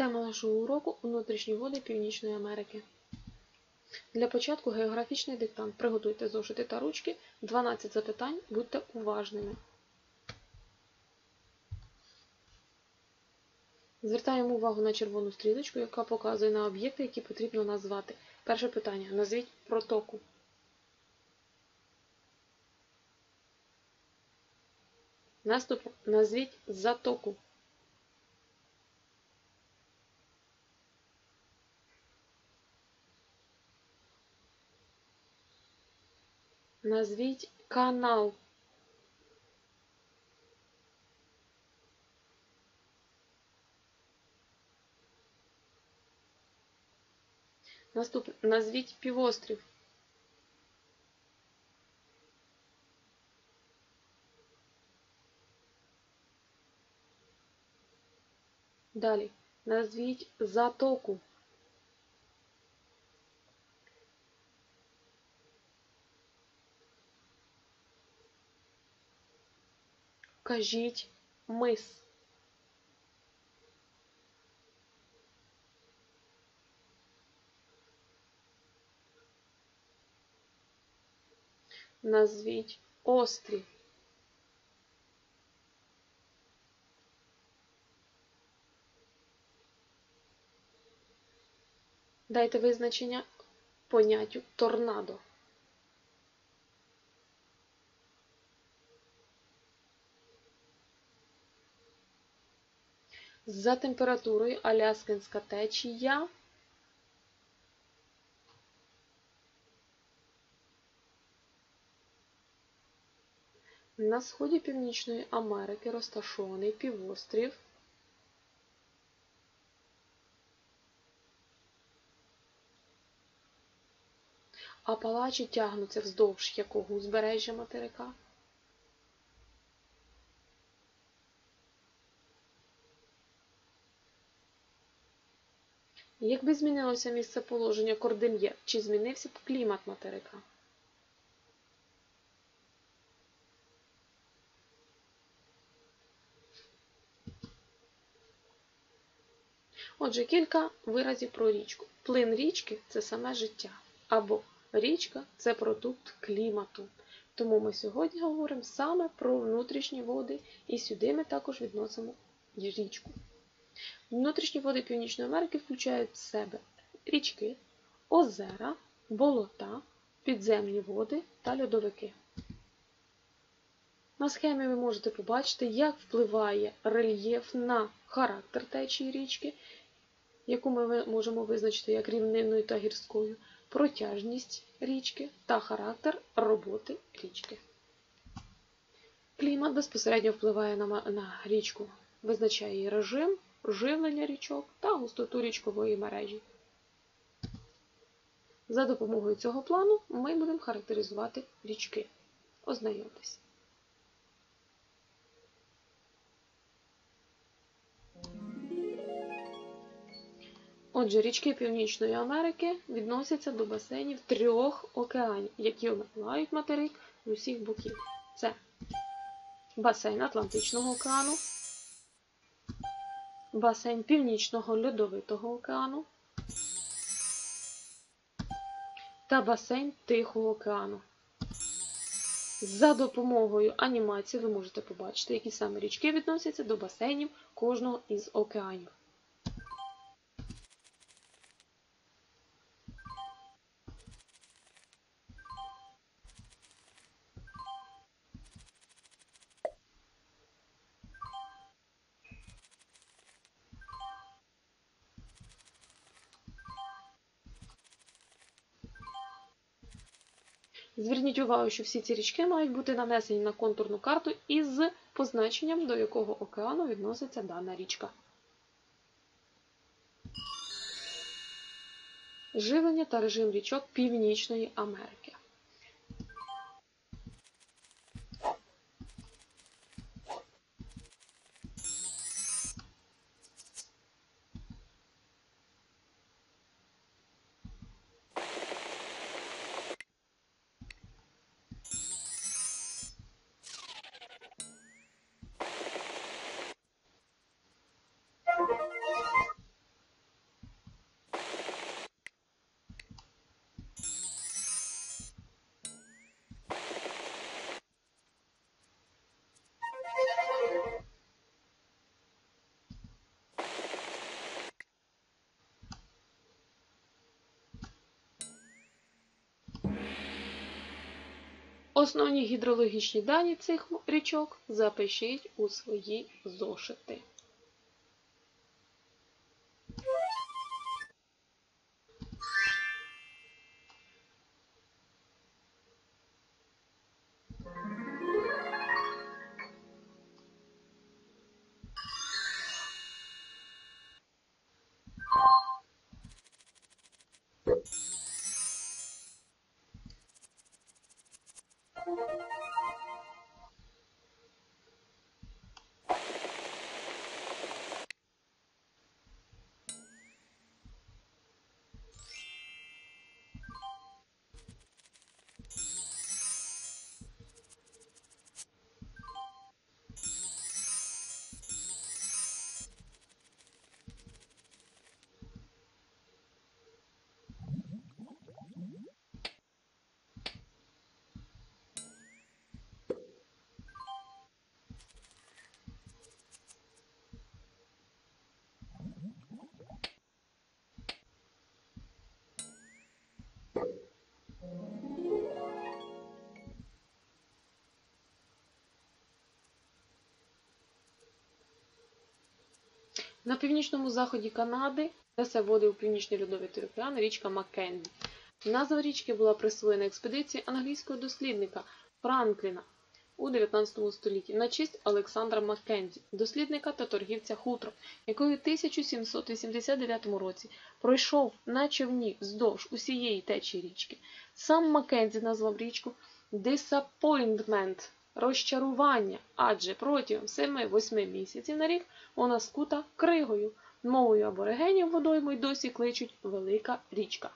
Тема нашого уроку внутрішні води Північної Америки. Для початку географічний диктант. Приготуйте зошити та ручки. 12 запитань. Будьте уважними. Звертаємо увагу на червону стрілочку, яка показує на об'єкти, які потрібно назвати. Перше питання. Назвіть протоку. Наступне. Назвіть затоку. Назвіть канал. Наступне. Назвіть півострів. Далі. Назвіть затоку. Кажіть мис. Назвіть острів. Дайте визначення поняттю торнадо. За температурою Аляскинська течія на сході Північної Америки розташований півострів Апалачі тягнуться вздовж якого узбережжя материка? Якби змінилося місце положення Кордильєр, чи змінився б клімат материка? Отже, кілька виразів про річку. Плин річки це саме життя. Або річка це продукт клімату. Тому ми сьогодні говоримо саме про внутрішні води, і сюди ми також відносимо річку. Внутрішні води Північної Америки включають в себе річки, озера, болота, підземні води та льодовики. На схемі ви можете побачити, як впливає рельєф на характер течії річки, яку ми можемо визначити як рівнинною та гірською, протяжність річки та характер роботи річки. Клімат безпосередньо впливає на, річку, визначає її режим, живлення річок та густоту річкової мережі. За допомогою цього плану ми будемо характеризувати річки. Ознайомтесь. Отже, річки Північної Америки відносяться до басейнів трьох океанів, які омивають материк з усіх боків. Це басейн Атлантичного океану, басейн Північного Льодовитого океану та басейн Тихого океану. За допомогою анімації ви можете побачити, які саме річки відносяться до басейнів кожного із океанів. Зверніть увагу, що всі ці річки мають бути нанесені на контурну карту із позначенням, до якого океану відноситься дана річка. Живлення та режим річок Північної Америки. Основні гідрологічні дані цих річок запишіть у свої зошити. На північному заході Канади несе води у північний льодовитий океан річка Маккензі. Назва річки була присвоєна експедиції англійського дослідника Франкліна у 19 столітті на честь Олександра Маккензі, дослідника та торгівця хутром, який у 1789 році пройшов на човні вздовж усієї течії річки. Сам Маккензі назвав річку Disappointment – розчарування, адже протягом 7-8 місяців на рік вона скута кригою. Мовою аборигенів водойму й досі кличуть Велика річка.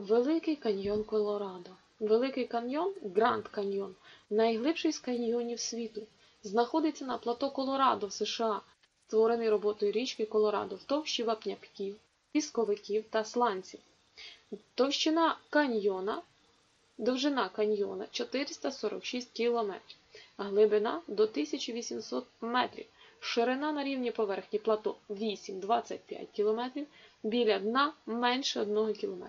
Великий каньйон Колорадо. Великий каньйон Гранд Каньйон, найглибший з каньйонів світу, знаходиться на плато Колорадо в США, створений роботою річки Колорадо в товщі вапняків, пісковиків та сланців. Товщина каньйона, довжина каньйона 446 км, глибина до 1800 метрів, ширина на рівні поверхні плато 8-25 км, біля дна менше 1 км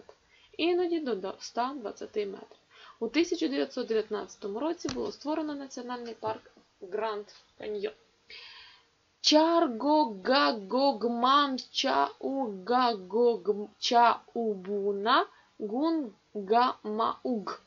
іноді до 120 метрів. У 1919 році було створено національний парк Гранд Каньйон. Чаргогагогман чаугагогчаубуна гунгамауг.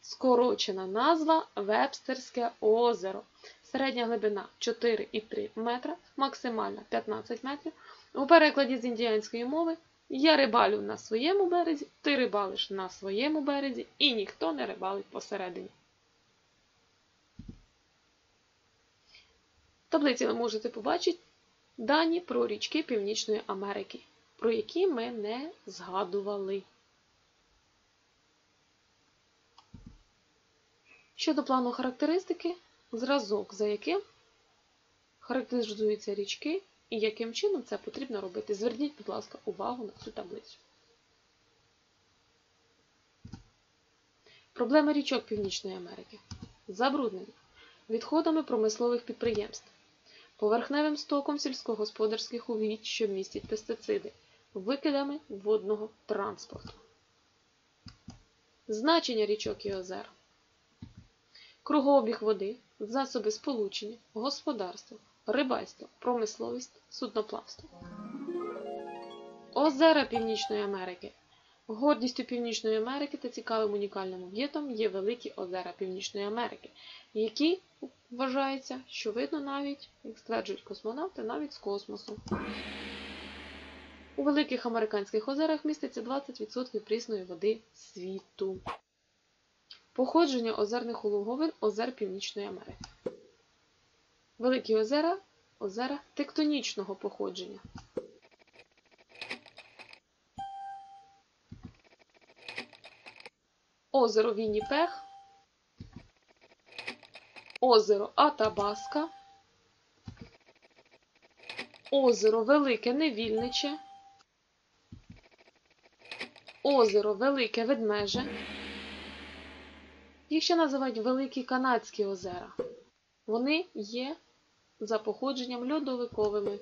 Скорочена назва Вебстерське озеро. Середня глибина 4,3 метра, максимальна 15 метрів. У перекладі з індіанської мови я рибалю на своєму березі, ти рибалиш на своєму березі, і ніхто не рибалить посередині. В таблиці ви можете побачити дані про річки Північної Америки, про які ми не згадували. Щодо плану характеристики, зразок, за яким характеризуються річки і яким чином це потрібно робити. Зверніть, будь ласка, увагу на цю таблицю. Проблеми річок Північної Америки. Забруднення. Відходами промислових підприємств. Поверхневим стоком сільськогосподарських угідь, що містять пестициди. Викидами водного транспорту. Значення річок і озер. Кругообіг води, засоби сполучення, господарство, рибальство, промисловість, судноплавство. Озера Північної Америки. Гордістю Північної Америки та цікавим унікальним об'єктом є Великі озера Північної Америки, які вважається, що видно навіть, як стверджують космонавти, навіть з космосу. У Великих Американських озерах міститься 20% прісної води світу. Походження озерних улоговин озер Північної Америки. Великі озера озера тектонічного походження. Озеро Вінніпех, озеро Атабаска, озеро Велике Невільниче, озеро Велике Ведмеже. Їх ще називають Великі Канадські озера. Вони є за походженням льодовиковими.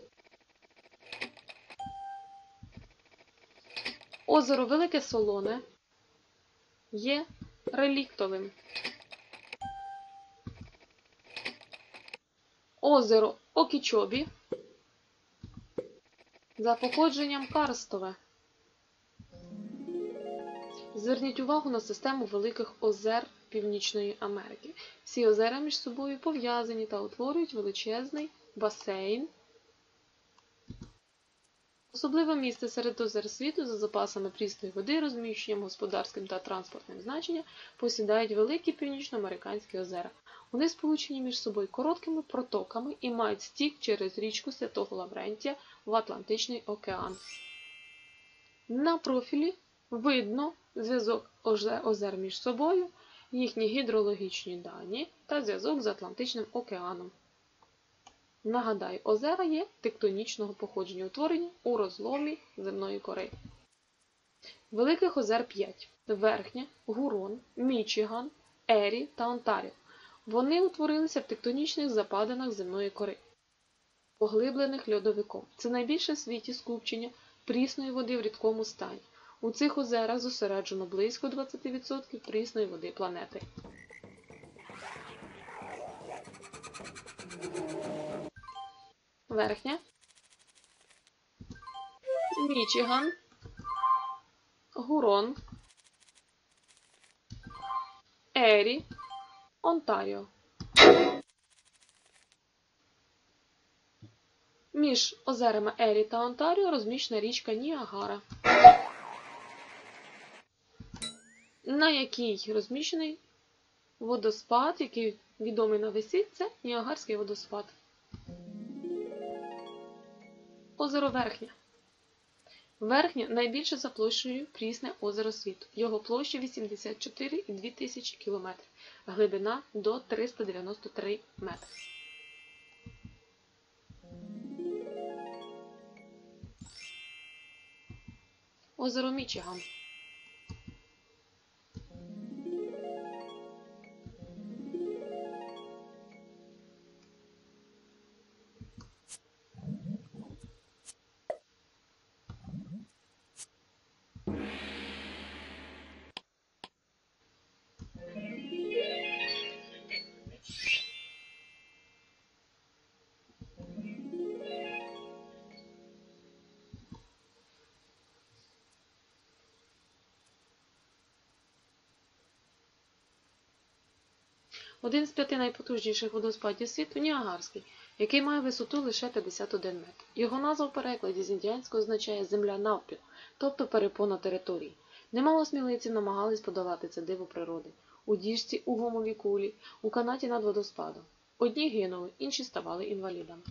Озеро Велике Солоне є реліктовим. Озеро Окічобі за походженням карстове. Зверніть увагу на систему великих озер Північної Америки. Всі озера між собою пов'язані та утворюють величезний басейн. Особливе місце серед озер світу за запасами прісної води, розміщенням господарським та транспортним значенням посідають великі північноамериканські озера. Вони сполучені між собою короткими протоками і мають стік через річку Святого Лаврентія в Атлантичний океан. На профілі видно зв'язок озер між собою, їхні гідрологічні дані та зв'язок з Атлантичним океаном. Нагадаю, озера є тектонічного походження, утворені у розломі земної кори. Великих озер 5: Верхня, Гурон, Мічиган, Ері та Онтаріо. Вони утворилися в тектонічних западинах земної кори, поглиблених льодовиком. Це найбільше в світі скупчення прісної води в рідкому стані. У цих озерах зосереджено близько 20% прісної води планети. Верхня. Мічиган. Гурон. Ері. Онтаріо. Між озерами Ері та Онтаріо розміщена річка Ніагара, на якій розміщений водоспад, який відомий на весь світ, це Ніагарський водоспад. Озеро Верхнє. Верхнє найбільше за площею прісне озеро світу. Його площа 84,2 тисячі км, глибина до 393 метри. Озеро Мічиган. Один з п'яти найпотужніших водоспадів світу Ніагарський, який має висоту лише 51 метр. Його назва в перекладі з індіанського означає земля навпіл, тобто перепона території. Немало смілиці намагались подолати це диво природи у діжці, у гумовій кулі, у канаті над водоспадом. Одні гинули, інші ставали інвалідами.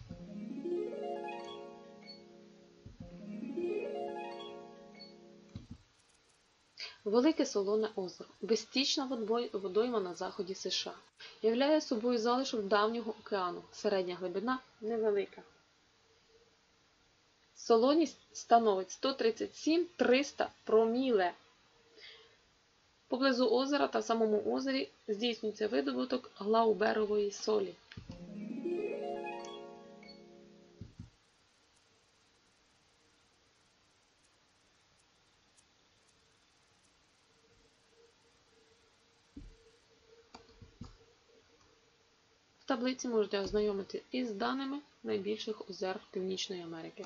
Велике Солоне озеро безстічна водойма на заході США. Являє собою залишок давнього океану. Середня глибина невелика. Солоність становить 137-300 проміле. Поблизу озера та в самому озері здійснюється видобуток глауберової солі. Таблиці можете ознайомити із даними найбільших озер Північної Америки.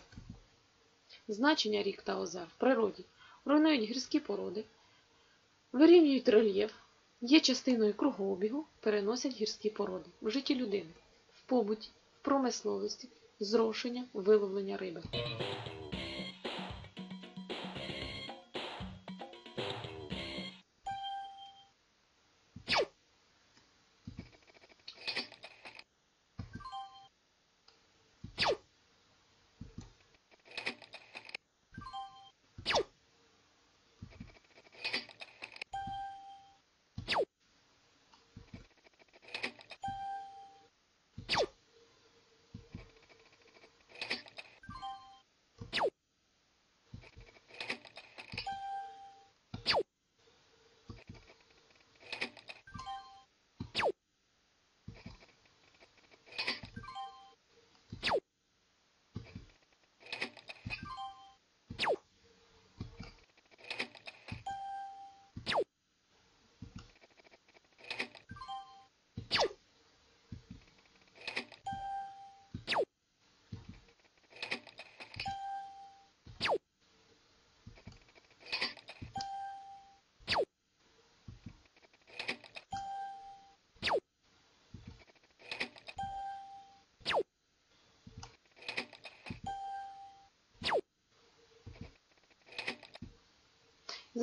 Значення рік та озер в природі руйнують гірські породи, вирівнюють рельєф, є частиною кругообігу, переносять гірські породи в житті людини, в побуті, в промисловості, зрошення, виловлення риби.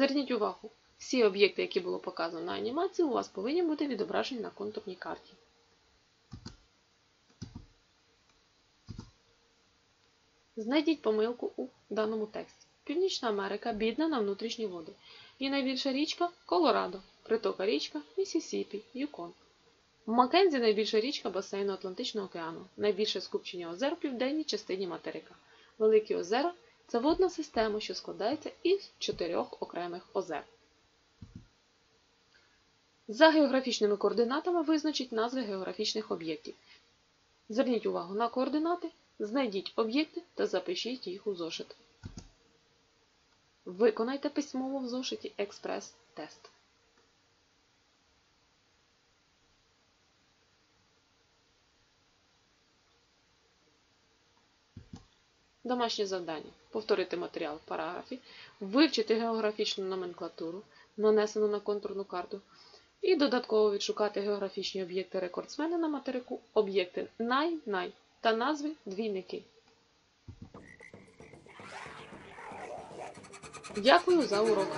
Зверніть увагу, всі об'єкти, які було показано на анімації, у вас повинні бути відображені на контурній карті. Знайдіть помилку у даному тексті. Північна Америка бідна на внутрішні води. І найбільша річка Колорадо, притока річка Місісіпі, Юкон. Маккензі найбільша річка басейну Атлантичного океану, найбільше скупчення озер в південній частині материка. Великі озера це водна система, що складається із чотирьох окремих озер. За географічними координатами визначіть назви географічних об'єктів. Зверніть увагу на координати, знайдіть об'єкти та запишіть їх у зошит. Виконайте письмово в зошиті експрес-тест. Домашнє завдання. Повторити матеріал в параграфі, вивчити географічну номенклатуру, нанесену на контурну карту, і додатково відшукати географічні об'єкти рекордсмена на материку, об'єкти най-най та назви двійники. Дякую за урок!